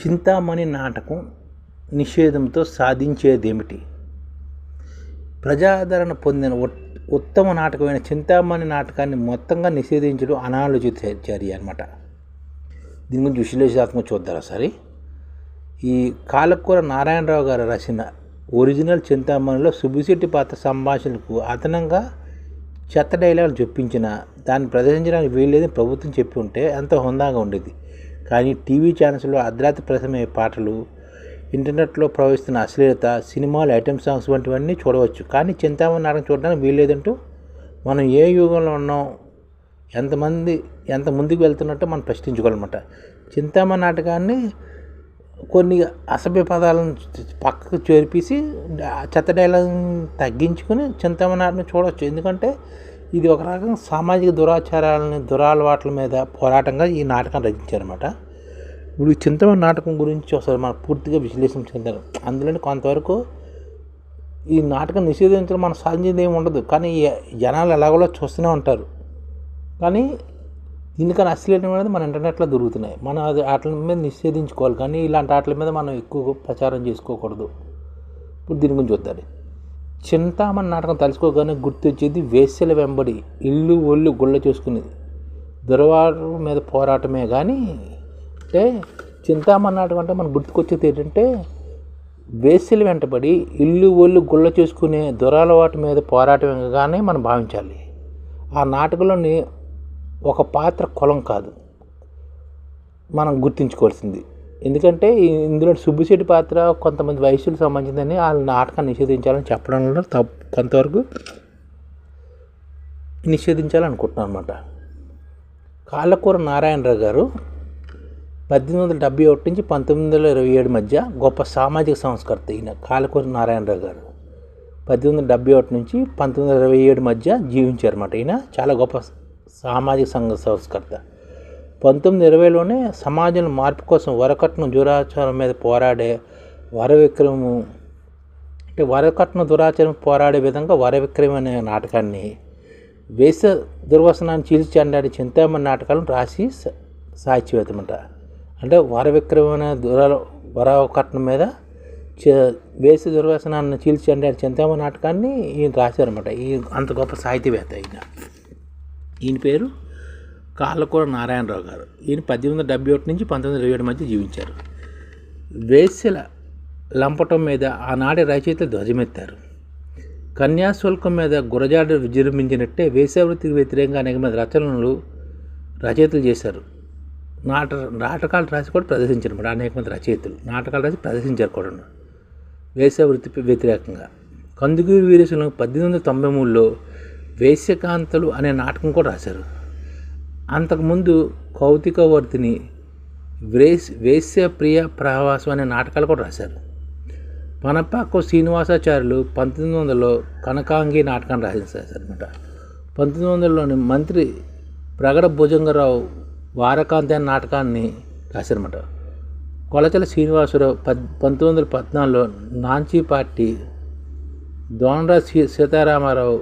చింతామణి నాటకం నిషేధంతో సాధించేదేమిటి? ప్రజాదరణ పొందిన ఉత్తమ నాటకమైన చింతామణి నాటకాన్ని మొత్తంగా నిషేధించడం అనాలోచిత చర్య అనమాట దీని గురించి విశ్లేషణాత్మక చూద్దారా సరే ఈ కాలకూర నారాయణరావు గారు రాసిన ఒరిజినల్ చింతామణిలో సుబ్బిశెట్టి పాత్ర సంభాషణకు అదనంగా చెత్త డైలాగులు చొప్పించిన దాన్ని ప్రదర్శించడానికి వీల్లేదని ప్రభుత్వం చెప్పి ఉంటే ఎంతో హుందాగా ఉండేది. కానీ టీవీ ఛానల్స్లో అర్ధరాత్రి ప్రసమయ్యే పాటలు ఇంటర్నెట్లో ప్రవహిస్తున్న అశ్లీలత సినిమాలు ఐటెం సాంగ్స్ వంటివన్నీ చూడవచ్చు. కానీ చింతామణి నాటకం చూడడానికి వీల్లేదంటూ మనం ఏ యుగంలో ఉన్నాం ఎంతమంది ఎంత ముందుకు వెళ్తున్నట్టు మనం ప్రశ్నించుకోవాలన్నమాట. చింతామణి నాటకాన్ని కొన్ని అసభ్య పదాలను పక్కకు చేర్పేసి ఆ చెత్త డైలాగ్ తగ్గించుకుని చింతామణి నాటకం చూడవచ్చు. ఎందుకంటే ఇది ఒక రకంగా సామాజిక దురాచారాలని దురాలవాట్ల మీద పోరాటంగా ఈ నాటకం రచించారనమాట ఇప్పుడు ఈ నాటకం గురించి ఒకసారి మనం పూర్తిగా విశ్లేషించారు అందులోని కొంతవరకు ఈ నాటకం నిషేధించడం మనం సాధించేది ఏమి ఉండదు. కానీ ఈ జనాలు ఎలాగోలా చూస్తూనే ఉంటారు. కానీ దీనికన్నా అశ్లీలం అనేది మన ఇంటర్నెట్లో దొరుకుతున్నాయి. మనం అది వాటి మీద నిషేధించుకోవాలి. కానీ ఇలాంటి వాటి మీద మనం ఎక్కువ ప్రచారం చేసుకోకూడదు. ఇప్పుడు దీని గురించి చూద్దాం. చింతామణి నాటకం తలుచుకోగానే గుర్తొచ్చేది వేశ్యల వెంబడి ఇల్లు ఒళ్ళు గుళ్ళ చూసుకునేది. దురవారు మీద పోరాటమే కానీ అంటే చింతామణి నాటకం అంటే మనకు గుర్తుకొచ్చేది ఏంటంటే వేశ్యల వెంటబడి ఇల్లు ఒళ్ళు గుళ్ళ చూసుకునే దురలవాటు మీద పోరాటమేగానే మనం భావించాలి. ఆ నాటకంలోని ఒక పాత్ర కులం కాదు. మనం గుర్తుంచుకోవాల్సింది. ఎందుకంటే ఇందులో సుబ్బిశెట్టి పాత్ర కొంతమంది వయసులకు సంబంధించిందని వాళ్ళ నాటకాన్ని నిషేధించాలని చెప్పడంలో తప్పు కొంతవరకు నిషేధించాలనుకుంటున్నాను అనమాట కాళ్ళకూర నారాయణరావు గారు పద్దెనిమిది వందల డెబ్బై ఒకటి నుంచి పంతొమ్మిది వందల ఇరవై ఏడు మధ్య గొప్ప సామాజిక సంస్కర్త ఈయన కాళ్ళకూర నారాయణరావు గారు. పద్దెనిమిది వందల డెబ్బై ఒకటి నుంచి పంతొమ్మిది వందల ఇరవై ఏడు మధ్య జీవించారన్నమాట ఈయన. చాలా గొప్ప సామాజిక సంఘ సంస్కర్త. పంతొమ్మిది ఇరవైలోనే సమాజంలో మార్పు కోసం వరకట్నం దురాచారం మీద పోరాడే వరవిక్రము అంటే వరకట్న దురాచారం పోరాడే విధంగా వరవిక్రమ అనే నాటకాన్ని వేస దుర్వసనాన్ని చీల్చండి చింతామణి నాటకాలను రాసి సాహిత్యవేత్తమంట. అంటే వరవిక్రమైన దుర వరకట్నం మీద వేస దుర్వసనాన్ని చీల్చండి చెండాడి చింతామణి నాటకాన్ని ఈయన రాశారన్నమాట. ఈ అంత గొప్ప సాహిత్యవేత్త ఈయన. ఈయన పేరు కాళ్ళకూర నారాయణరావు గారు. ఈయన పద్దెనిమిది వందల డెబ్బై ఒకటి నుంచి పంతొమ్మిది వందల ఇరవై ఏడు మధ్య జీవించారు. వేశ్యల లంపటం మీద ఆనాటి రచయితలు ధ్వజమెత్తారు. కన్యాశుల్కం మీద గురజాడ విజృంభించినట్టే వేశ్యావృత్తికి వ్యతిరేకంగా అనేక మంది రచనలు రచయితలు చేశారు. నాట నాటకాలు రాసి కూడా ప్రదర్శించారు అన్నమాట అనేక మంది రచయితలు. నాటకాలు రాసి ప్రదర్శించారు కూడా వేశ్యావృత్తికి వ్యతిరేకంగా. కందుకూరి వీరేశ్వరం పద్దెనిమిది వందల తొంభై మూడులో వేశ్యకాంతలు అనే నాటకం కూడా రాశారు. అంతకుముందు కౌతికవర్తిని వేస్ వేశ్య ప్రియ ప్రవాసం అనే నాటకాలు కూడా రాశారు. పనపాకు శ్రీనివాసాచార్యులు పంతొమ్మిది వందలలో కనకాంగి నాటకాన్ని రాసేసారనమాట పంతొమ్మిది వందలలోని మంత్రి ప్రగడ భుజంగరావు వారకాంతి అనే నాటకాన్ని రాశారనమాట కొలచల శ్రీనివాసరావు పద్ పంతొమ్మిది వందల పద్నాలుగులో నాంచీ పార్టీ దోనరాజ్ సీ సీతారామారావు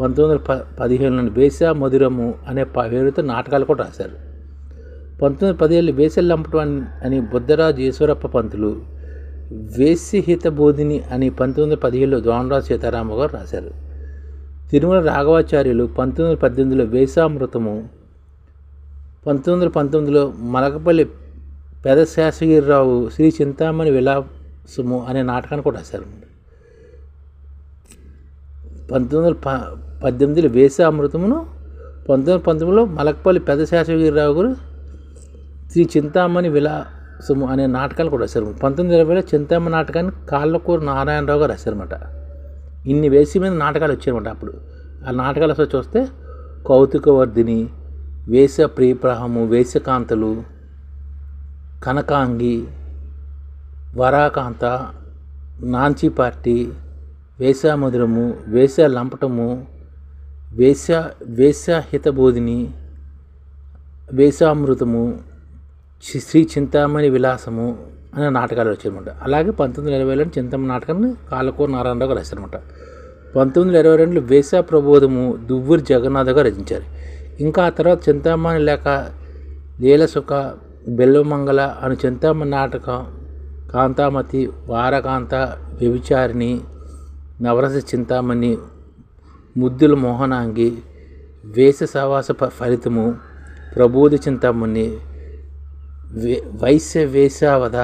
పంతొమ్మిది వందల ప పదిహేనులోని బేసా మధురము అనే ప- పేరుతో నాటకాలు కూడా రాశారు. పంతొమ్మిది వందల పదిహేళ్ళు వేసెల్ లంపటం అని బుద్ధరాజు ఈశ్వరప్ప పంతులు వేసిహిత బోధిని అని పంతొమ్మిది వందల పదిహేడులో దోనరాజు సీతారామ గారు రాశారు. తిరుమల రాఘవాచార్యులు పంతొమ్మిది వందల పద్దెనిమిదిలో వేసామృతము పంతొమ్మిది వందల పంతొమ్మిదిలో మలకపల్లి పెద శేషగిరిరావు శ్రీ చింతామణి విలాసము అనే నాటకాన్ని కూడా రాశారు. పంతొమ్మిది వందల ప పద్దెనిమిదిలో వేసామృతమును పంతొమ్మిది వందల పంతొమ్మిదిలో మలక్పల్లి పెద్ద శేషగిరిరావు గారు శ్రీ చింతామణి విలాసము అనే నాటకాలు కూడా రాశారు. పంతొమ్మిది ఇరవైలో చింతామణి నాటకాన్ని కాళ్ళకూరు నారాయణరావు గారు రాశారన్నమాట. ఇన్ని వేసి మీద నాటకాలు వచ్చాయన్నమాట అప్పుడు. ఆ నాటకాలు అసలు చూస్తే కౌతుకవర్ధిని వేస ప్రియప్రహము వేసకాంతలు కనకాంగి వరాకాంత నాంచి పార్టీ వేసామధురము వేస లంపటము వేస వేస హితబోధిని శ్రీ శ్రీ చింతామణి విలాసము అనే నాటకాలు వచ్చాయన్నమాట. అలాగే పంతొమ్మిది వందల రెండు చింతమ్మ నాటకాన్ని కాలకూర నారాయణరావు గారు రాశారన్నమాట పంతొమ్మిది వందల ఇరవై రెండులో వేసా ప్రబోధము దువ్వూరి జగన్నాథ్ గారు రచించారు. ఇంకా ఆ తర్వాత చింతామణి లేక లీలసుఖ బెల్లమంగళ అను చింతామణి నాటకం కాంతామతి వారకాంత వ్యభిచారిణి నవరస చింతామణి ముద్దుల మోహనాంగి వేస సవాస ఫలితము ప్రబోధ చింతామణి వే వైశ్య వేషావధ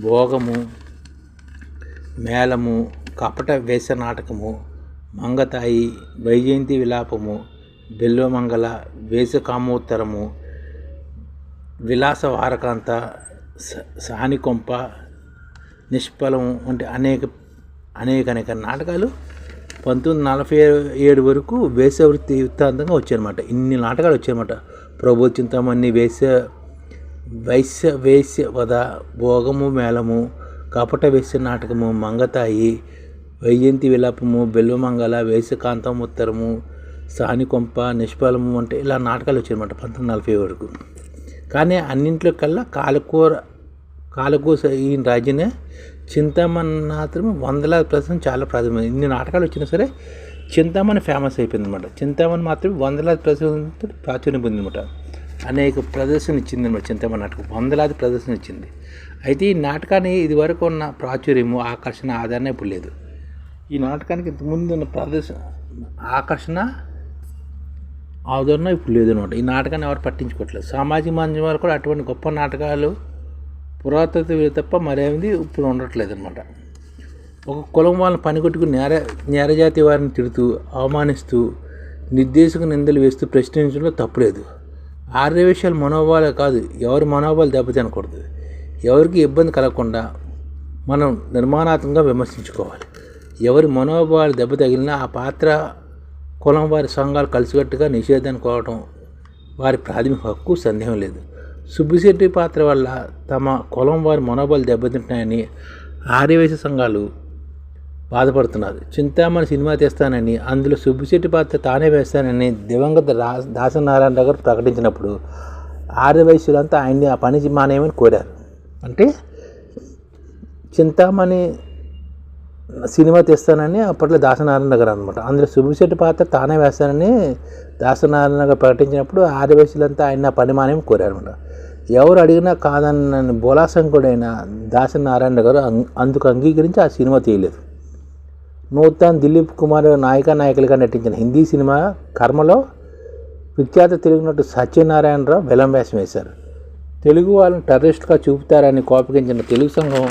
భోగము మేళము కపట వేష నాటకము మంగతాయి వైజయంతి విలాపము బెల్వమంగళ వేష కామోత్తరము విలాస వారకాంత స- సానికొంప నిష్ఫలము వంటి అనేక అనేక అనేక నాటకాలు పంతొమ్మిది నలభై ఏడు వరకు వేసవృత్తి వృత్తాంతంగా వచ్చాయన్నమాట. ఇన్ని నాటకాలు వచ్చాయన్నమాట. ప్రభు చింతామణి వేస వైశ్య వేశ్య వద భోగము మేళము కపట వేశ్య నాటకము మంగతాయి వైజయంతి విలాపము బెల్వమంగళ వేసకాంతం ఉత్తరము సానికొంప నిష్ఫలము అంటే ఇలా నాటకాలు వచ్చాయన్నమాట పంతొమ్మిది నలభై వరకు. కానీ అన్నింట్లో కల్లా కాలకూర కాలకూస ఈ రాజునే చింతామణి మాత్రం వందలాది ప్రదర్శన చాలా ప్రాధాన్యం ఇన్ని నాటకాలు వచ్చినా సరే చింతామణి ఫేమస్ అయిపోయింది అనమాట చింతామణి మాత్రం వందలాది ప్రదర్శనతో ప్రాచుర్యం పొందిందన్నమాట. అనేక ప్రదర్శన ఇచ్చింది అనమాట చింతామణి నాటకం. వందలాది ప్రదర్శన ఇచ్చింది. అయితే ఈ నాటకాన్ని ఇదివరకు ఉన్న ప్రాచుర్యము ఆకర్షణ ఆదరణ ఇప్పుడు లేదు. ఈ నాటకానికి ఇంతకుముందు ఉన్న ప్రదర్శన ఆకర్షణ ఆదరణ ఇప్పుడు లేదనమాట ఈ నాటకాన్ని ఎవరు పట్టించుకోవట్లేదు. సామాజిక మాధ్యమాలు కూడా అటువంటి గొప్ప నాటకాలు పురాతత్వ తప్ప మరేమిది ఇప్పుడు ఉండట్లేదు అనమాట ఒక కులం వాళ్ళని పనికొట్టుకుని నేర నేరజాతి వారిని తిడుతూ అవమానిస్తూ నిర్దేశక నిందలు వేస్తూ ప్రశ్నించడంలో తప్పులేదు. ఆర్య విషయాలు మనోభావాలే కాదు ఎవరి మనోభావాలు దెబ్బతినకూడదు. ఎవరికి ఇబ్బంది కలగకుండా మనం నిర్మాణాత్మకంగా విమర్శించుకోవాలి. ఎవరి మనోభావాలు దెబ్బ తగిలినా ఆ పాత్ర కులం వారి సంఘాలు కలిసికట్టుగా నిషేధాన్ని కోవటం వారి ప్రాథమిక హక్కు సందేహం లేదు. సుబ్బిశెట్టి పాత్ర వల్ల తమ కులం వారి మనోబలు దెబ్బతింటున్నాయని ఆర్యవేశ సంఘాలు బాధపడుతున్నారు. చింతామణి సినిమా తీస్తానని అందులో సుబ్బిశెట్టి పాత్ర తానే వేస్తానని దివంగత రా దాసనారాయణ గారు ప్రకటించినప్పుడు ఆర్యవైశ్యులంతా ఆయన్ని ఆ పని మానేయమని కోరారు. అంటే చింతామణి సినిమా తీస్తానని అప్పట్లో దాసనారాయణ గారు అనమాట అందులో సుబ్బిశెట్టి పాత్ర తానే వేస్తానని దాసనారాయణ గారు ప్రకటించినప్పుడు ఆర్యవైశ్యులంతా ఆయన ఆ పని కోరారు అనమాట ఎవరు అడిగినా కాదన్న బోలాశంకుడైన దాసనారాయణ గారు అందుకు అంగీకరించి ఆ సినిమా తీయలేదు. నూతన్ దిలీప్ కుమార్ నాయక నాయకులుగా నటించిన హిందీ సినిమా కర్మలో విఖ్యాత తెలుగు నటు సత్యనారాయణరావు వెలం వేషం వేశారు. తెలుగు వాళ్ళని టెర్రరిస్ట్గా చూపుతారని కోపగించిన తెలుగు సంఘం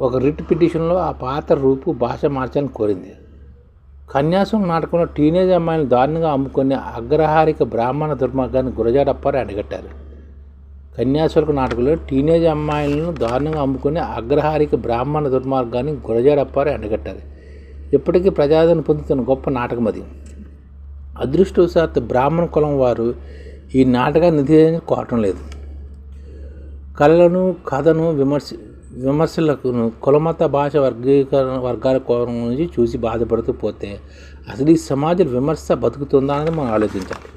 ఒక రిట్ పిటిషన్లో ఆ పాత్ర రూపు భాష మార్చాలని కోరింది. కన్యాసం నాటకంలో టీనేజ్ అమ్మాయిని దారుణంగా అమ్ముకునే అగ్రహారిక బ్రాహ్మణ దుర్మార్గాన్ని గురజాడప్పారు అడగట్టారు కన్యాసులకు నాటకంలో టీనేజ్ అమ్మాయిలను దారుణంగా అమ్ముకునే అగ్రహారిక బ్రాహ్మణ దుర్మార్గాన్ని గురజాడప్పారు ఎండగట్టారు ఇప్పటికీ ప్రజాదరణ పొందుతున్న గొప్ప నాటకం అది. అదృష్టవశాత్తు బ్రాహ్మణ కులం వారు ఈ నాటకాన్ని నిధి కోరటం లేదు. కళలను కథను విమర్శ విమర్శలకు కులమత భాష వర్గీకరణ వర్గాల కోణం నుంచి చూసి బాధపడుతూ పోతే అసలు ఈ సమాజం విమర్శ బతుకుతుందా అనేది మనం ఆలోచించాలి.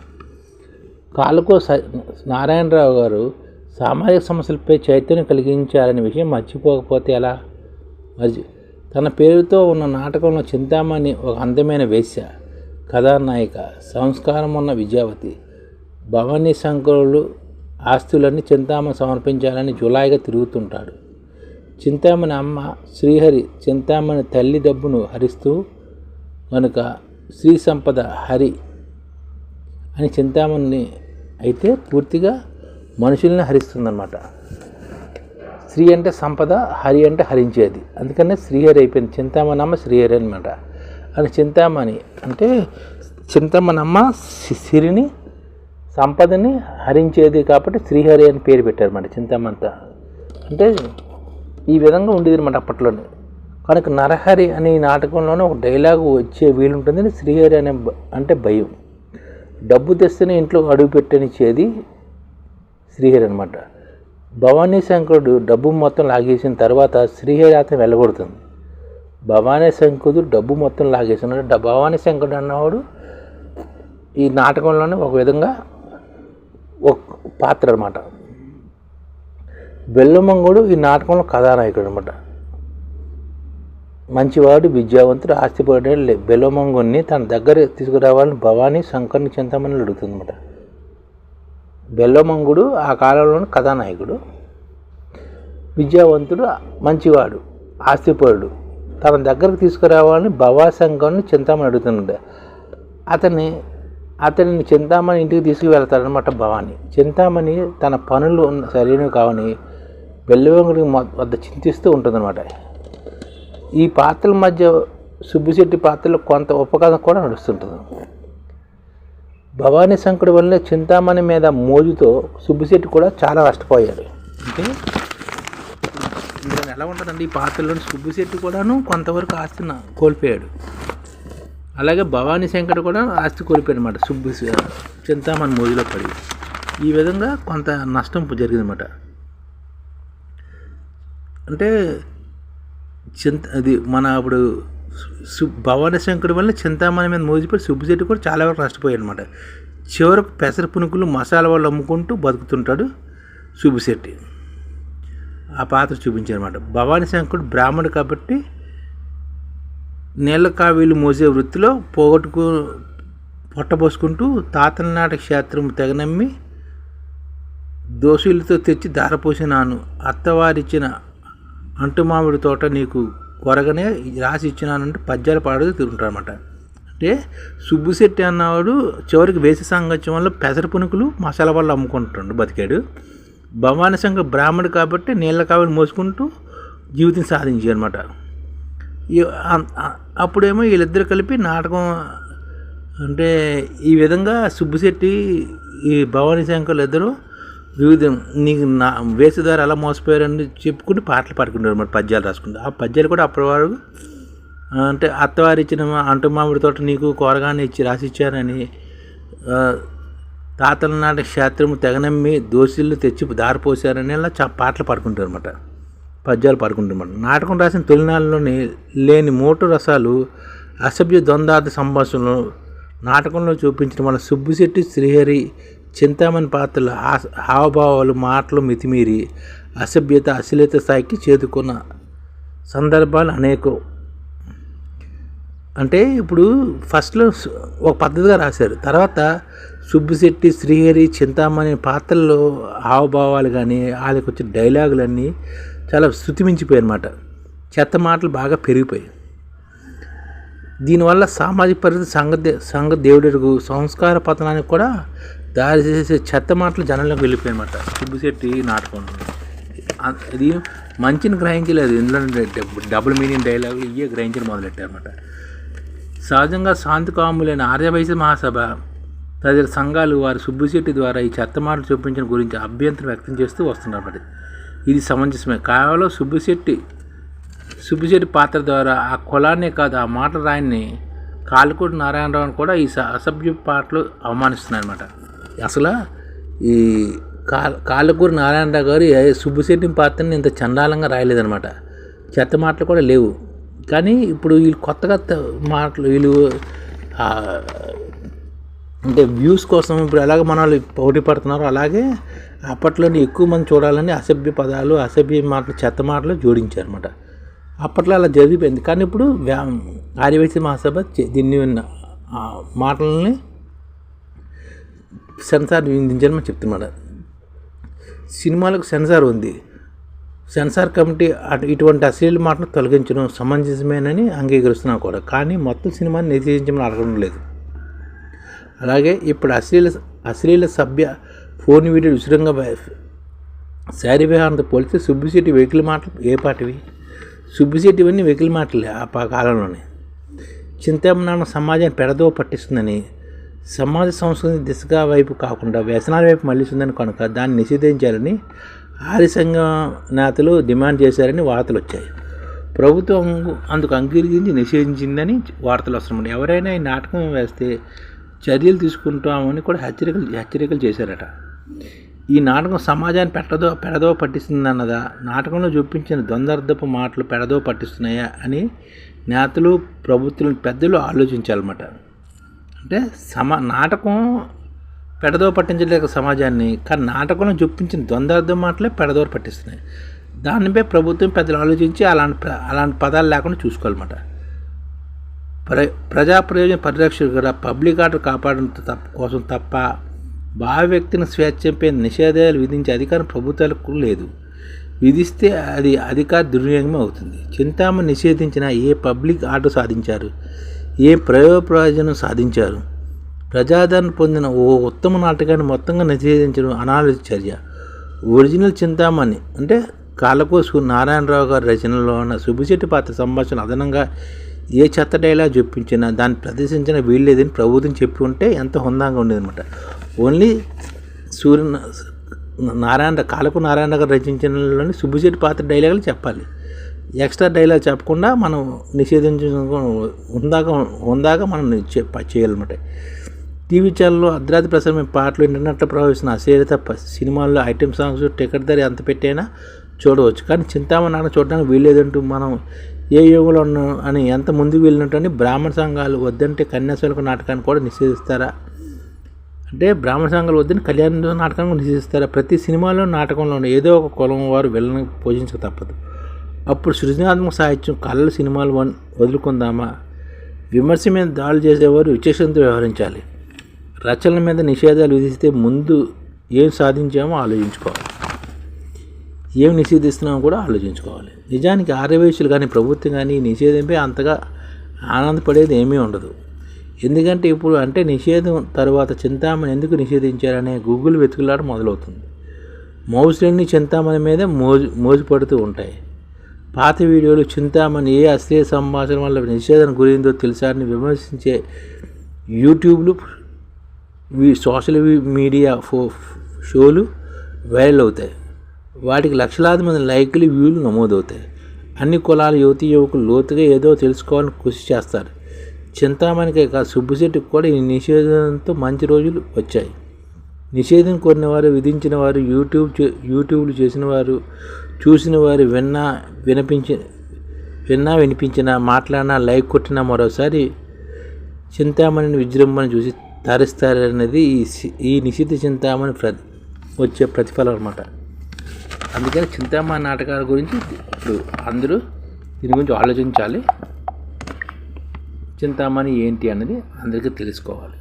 కాలుకో స- నారాయణరావు గారు సామాజిక సమస్యలపై చైతన్యం కలిగించాలనే విషయం మర్చిపోకపోతే ఎలా? మరి తన పేరుతో ఉన్న నాటకంలో చింతామణి ఒక అందమైన వేశ్య కథానాయిక సంస్కారం ఉన్న విద్యావతి. భవానీ శంకరులు ఆస్తులన్నీ చింతామణి సమర్పించాలని జులాయిగా తిరుగుతుంటాడు. చింతామణి అమ్మ శ్రీహరి చింతామణి తల్లి డబ్బును హరిస్తూ కనుక శ్రీ సంపద హరి అని చింతామణి అయితే పూర్తిగా మనుషుల్ని హరిస్తుందన్నమాట. శ్రీ అంటే సంపద హరి అంటే హరించేది. అందుకనే శ్రీహరి అయిపోయింది. చింతామణమ్మ శ్రీహరి అనమాట అని చింతామణి అంటే చింతామణి సిరిని సంపదని హరించేది కాబట్టి శ్రీహరి అని పేరు పెట్టారన్నమాట చింతామంత. అంటే ఈ విధంగా ఉండేది అనమాట అప్పట్లోనే. కనుక నరహరి అనే నాటకంలోనే ఒక డైలాగ్ వచ్చే వీలుంటుంది శ్రీహరి అనే బ- అంటే భయం. డబ్బు తెస్తేనే ఇంట్లో అడుగు పెట్టనిచ్చేది శ్రీహరి అనమాట భవానీ శంకరుడు డబ్బు మొత్తం లాగేసిన తర్వాత శ్రీహరి అతను వెళ్ళగొడుతుంది. భవానీ శంకరుడు డబ్బు మొత్తం లాగేసిన భవానీ శంకరుడు అన్నవాడు ఈ నాటకంలోనే ఒక విధంగా ఒక పాత్ర అనమాట బెల్లమంగుడు ఈ నాటకంలో కథానాయకుడు అనమాట మంచివాడు విద్యావంతుడు ఆస్తిపడే బెల్లమంగుని తన దగ్గర తీసుకురావాలని భవానీ శంకర్ని చింతమని అడుగుతుంది అనమాట బెల్లమంగుడు ఆ కాలంలోని కథానాయకుడు విద్యావంతుడు మంచివాడు ఆస్తిపరుడు. తన దగ్గరకు తీసుకురావాలని భవాసంగంని చింతామణి అడుగుతున్నాడు అతన్ని అతనిని చింతామణి ఇంటికి తీసుకువెళ్తాడనమాట భవాని. చింతామణి తన పనులు ఉన్న- సరైనవి కావని బెల్లవంగుడి వద్ద చింతిస్తూ ఉంటుందన్నమాట. ఈ పాత్రల మధ్య సుబ్బిశెట్టి పాత్రలో కొంత ఉపకారం కూడా నడుస్తుంటుంది. భవానీ శంకరుడి వల్ల చింతామణి మీద మోజుతో సుబ్బిశెట్టి కూడా చాలా నష్టపోయాడు. అంటే ఎలా ఉంటుందండి ఈ పాత్రలోని సుబ్బిశెట్టి కూడాను కొంతవరకు ఆస్తిని కోల్పోయాడు. అలాగే భవానీ శంకర్ కూడా ఆస్తి కోల్పోయాడు అనమాట సుబ్బు చింతామణి మోజులో పడి. ఈ విధంగా కొంత నష్టం జరిగిందన్నమాట. అంటే చింత అది మన అప్పుడు భవానీ శంకర్ వల్ల చింతామణి మీద మోసిపోయి సుబ్బిశెట్టి కూడా చాలా వరకు నష్టపోయాడు అనమాట చివరకు పెసర పునుకులు మసాలా వాళ్ళు అమ్ముకుంటూ బతుకుతుంటాడు సుబ్బిశెట్టి ఆ పాత్ర చూపించారన్నమాట భవానీ శంకరుడు బ్రాహ్మణుడు కాబట్టి నీళ్ళ కావీలు మోసే వృత్తిలో పోగొట్టుకు పొట్టబోసుకుంటూ తాతల క్షేత్రం తెగనమ్మి దోషులతో తెచ్చి దారపోసినాను అత్తవారిచ్చిన అంటుమామిడి తోట నీకు కొరగనే రాసి ఇచ్చినానంటే పద్యాలు పాడుతూ తిరుగుంటారనమాట అంటే సుబ్బుశెట్టి అన్నవాడు చివరికి వేసి సాంగత్యం వల్ల పెసర పునుకులు మసాలా వాళ్ళు అమ్ముకుంటాడు బతికాడు. భవానీ సంఘ బ్రాహ్మణుడు కాబట్టి నీళ్ళ కావిని మోసుకుంటూ జీవితం సాధించాడు అనమాట అప్పుడేమో వీళ్ళిద్దరు కలిపి నాటకం అంటే ఈ విధంగా సుబ్బుశెట్టి ఈ భవానీ శంకర్లు ఇద్దరు వివిధ నీకు నా వేసేదారు ఎలా మోసపోయారని చెప్పుకుంటూ పాటలు పాడుకుంటారు మరి పద్యాలు రాసుకుంటారు ఆ పద్యాలు కూడా అప్పటి వరకు అంటే అత్తవారు ఇచ్చిన అంటు మామిడి తోట నీకు కూరగానే ఇచ్చి రాసిచ్చారని తాతల నాటి క్షేత్రము తెగనమ్మి దోషులు తెచ్చి దారిపోసారని ఇలా చా పాటలు పాడుకుంటారు అనమాట పద్యాలు పాడుకుంటారు నాటకం రాసిన తొలినాళ్ళలోని లేని మోటు రసాలు అసభ్య ద్వందార్థ సంభాషణలు నాటకంలో చూపించిన మన సుబ్బిశెట్టి శ్రీహరి చింతామణి పాత్రల హావభావాలు మాటలు మితిమీరి అసభ్యత అశ్లీలత స్థాయికి చేరుకున్న సందర్భాలు అనేకం. అంటే ఇప్పుడు ఫస్ట్లో ఒక పద్ధతిగా రాశారు. తర్వాత సుబ్బిశెట్టి శ్రీహరి చింతామణి పాత్రల్లో హావభావాలు కానీ వాళ్ళకి వచ్చిన డైలాగులన్నీ చాలా శృతిమించిపోయాయి అనమాట చెత్త మాటలు బాగా పెరిగిపోయాయి. దీనివల్ల సామాజిక పరిస్థితి సంఘ దే- సంఘ దేవుడికు సంస్కార పతనానికి కూడా దారి చేసే చెత్త మాటలు జనంలోకి వెళ్ళిపోయాయి అనమాట సుబ్బిశెట్టి నాటకం. ఇది మంచిని గ్రహించలేదు. ఇందులో డబుల్ మీనింగ్ డైలాగులు ఇవే గ్రహించడం మొదలెట్టారన్నమాట సహజంగా శాంతికాములైన ఆర్యవైశ్య మహాసభ తదితర సంఘాలు వారి సుబ్బుశెట్టి ద్వారా ఈ చెత్త మాటలు చూపించిన గురించి అభ్యంతరం వ్యక్తం చేస్తూ వస్తున్నారు ఇది సమంజసమే. కేవలం సుబ్బుశెట్టి సుబ్బుశెట్టి పాత్ర ద్వారా ఆ కులాన్నే కాదు ఆ మాట రాయన్ని కాలుకోటి నారాయణరావుని కూడా ఈ స- అసభ్య పాటలు అవమానిస్తున్నాయి అనమాట అసలు ఈ కా కాళ్ళకూరి నారాయణరావు గారు ఏ పాత్రని ఇంత చండాలంగా రాయలేదనమాట చెత్త మాటలు కూడా లేవు. కానీ ఇప్పుడు వీళ్ళు కొత్తగా మాటలు వీళ్ళు అంటే వ్యూస్ కోసం ఇప్పుడు ఎలాగ మన వాళ్ళు పోటీ పడుతున్నారో అలాగే అప్పట్లోనే ఎక్కువ మంది చూడాలని అసభ్య పదాలు అసభ్య మాటలు చెత్త మాటలు జోడించారన్నమాట. అప్పట్లో అలా జరిగిపోయింది. కానీ ఇప్పుడు వ్యా ఆర్యవైశ్య మహాసభ దీన్ని మాటలని సెన్సార్ విధించారని చెప్తున్నాడు. సినిమాలకు సెన్సార్ ఉంది. సెన్సార్ కమిటీ అటు ఇటువంటి అశ్లీల మాటను తొలగించడం సమంజసమేనని అంగీకరిస్తున్నాం కూడా. కానీ మొత్తం సినిమాని నిషేధించమని అడగడం లేదు. అలాగే ఇప్పుడు అశ్లీల అశ్లీల సభ్య ఫోన్ వీడియో విసురంగా శారీ విహారంతో పోలిస్తే సుబ్బిశెట్టి వెహికల్ మాటలు ఏ పాటివి? సుబ్బిశెట్టి ఇవన్నీ వెహికల్ మాటలే ఆ కాలంలోనే. చింతామణి సమాజాన్ని పెడదో పట్టిస్తుందని సమాజ సంస్కృతి దిశగా వైపు కాకుండా వ్యసనాల వైపు మళ్ళిస్తుందని కనుక దాన్ని నిషేధించాలని ఆర్య సంఘ నేతలు డిమాండ్ చేశారని వార్తలు వచ్చాయి. ప్రభుత్వం అందుకు అంగీకరించి నిషేధించిందని వార్తలు వస్తున్నాయి. ఎవరైనా ఈ నాటకం వేస్తే చర్యలు తీసుకుంటామని కూడా హెచ్చరికలు హెచ్చరికలు చేశారట. ఈ నాటకం సమాజాన్ని పెట్టదో పెడదో పట్టిస్తుందన్నదా? నాటకంలో చూపించిన ద్వంద్వర్థపు మాటలు పెడదో పట్టిస్తున్నాయా అని నేతలు ప్రభుత్వం పెద్దలు ఆలోచించాలన్నమాట. అంటే సమా నాటకం పెడదో పట్టించలేక సమాజాన్ని కానీ నాటకంలో చూపించిన ద్వంద్వార్థం మాటలే పెడదో పట్టిస్తున్నాయి. దానిపై ప్రభుత్వం పెద్దలు ఆలోచించి అలాంటి అలాంటి పదాలు లేకుండా చూసుకోవాలన్నమాట. ప్ర ప్రజా ప్రయోజన కూడా పబ్లిక్ ఆర్డర్ కాపాడడం తప్ప కోసం తప్ప భావ వ్యక్తిని స్వేచ్ఛపై నిషేధాలు విధించే అధికారం ప్రభుత్వాలకు లేదు. విధిస్తే అది అధికార దుర్వినియోగమే అవుతుంది. చింతామణి నిషేధించిన ఏ పబ్లిక్ ఆర్డర్ సాధించారు? ఏ ప్రయోగ ప్రయోజనం సాధించారు? ప్రజాదరణ పొందిన ఓ ఉత్తమ నాటకాన్ని మొత్తంగా నిషేధించడం అనాలోచ చర్య. ఒరిజినల్ చింతామణి అంటే కాలకోసు నారాయణరావు గారి రచనలో ఉన్న సుబ్బిశెట్టి పాత్ర సంభాషణ అదనంగా ఏ చెత్త డైలాగ్ చూపించినా దాన్ని ప్రదర్శించిన వీల్లేదని ప్రభుత్వం చెప్పి ఉంటే ఎంత హుందాగా ఉండేదన్నమాట. ఓన్లీ సూర్య నారాయణ కాలకు నారాయణ గారు రచించినలోని సుబ్బిశెట్టి పాత్ర డైలాగులు చెప్పాలి. ఎక్స్ట్రా డైలాగ్ చెప్పకుండా మనం నిషేధించడం ఉందాక ఉందాక మనం చేయాలన్నమాట. టీవీ ఛానల్లో అర్ధరాత్రి ప్రసారమైన పాటలు ఇంటర్నెట్లో ప్రవహిస్తున్న అశ్లీలత సినిమాల్లో ఐటెం సాంగ్స్ టికెట్ ధర ఎంత పెట్టైనా చూడవచ్చు. కానీ చింతామణి నాటకం చూడడానికి వీల్లేదంటూ మనం ఏ యుగంలో ఉన్నాం అని ఎంత ముందుకు వెళ్ళినట్టు బ్రాహ్మణ సంఘాలు వద్దంటే కన్యాశుల్క నాటకాన్ని కూడా నిషేధిస్తారా? అంటే బ్రాహ్మణ సంఘాలు వద్దని కళ్యాణ నాటకాన్ని నిషేధిస్తారా? ప్రతి సినిమాలో నాటకంలో ఏదో ఒక కులం వారు వెళ్ళని పోషించక తప్పదు. అప్పుడు సృజనాత్మక సాహిత్యం కళ్ళ సినిమాలు వన్- వదులుకుందామా? విమర్శ మీద దాడులు చేసేవారు విచక్షణతో వ్యవహరించాలి. రచనల మీద నిషేధాలు విధిస్తే ముందు ఏం సాధించామో ఆలోచించుకోవాలి. ఏం నిషేధిస్తున్నామో కూడా ఆలోచించుకోవాలి. నిజానికి ఆర్యవేశ్యులు కానీ ప్రభుత్వం కానీ ఈ నిషేధంపై అంతగా ఆనందపడేది ఏమీ ఉండదు. ఎందుకంటే ఇప్పుడు అంటే నిషేధం తర్వాత చింతామణి ఎందుకు నిషేధించారనే గూగుల్ వెతుకులాట మొదలవుతుంది. మౌసులన్నీ చింతామణి మీద మోజు మోజు పడుతూ ఉంటాయి. పాత వీడియోలు చింతామణి ఏ అశ్లీల సంభాషణ వల్ల నిషేధం గురిందో తెలుసా అని విమర్శించే యూట్యూబ్లు సోషల్ మీడియా ఫో షోలు వైరల్ అవుతాయి. వాటికి లక్షలాది మంది లైక్లు వ్యూలు నమోదవుతాయి. అన్ని కులాల యువతి యువకులు లోతుగా ఏదో తెలుసుకోవాలని కృషి చేస్తారు. చింతామణికే కాదు సుబ్బుశెట్టికి కూడా ఈ నిషేధంతో మంచి రోజులు వచ్చాయి. నిషేధం కోరిన వారు విధించిన వారు యూట్యూబ్ యూట్యూబ్లు చేసిన వారు చూసిన వారు విన్నా వినిపించి విన్నా వినిపించినా మాట్లాడినా లైక్ కొట్టినా మరోసారి చింతామణిని విజృంభణ చూసి తరిస్తారనేది ఈ సి- ఈ నిషిద్ధ చింతామణి ప్ర వచ్చే ప్రతిఫలం అనమాట అందుకని చింతామణి నాటకాల గురించి ఇప్పుడు అందరూ దీని గురించి ఆలోచించాలి. చింతామణి ఏంటి అన్నది అందరికీ తెలుసుకోవాలి.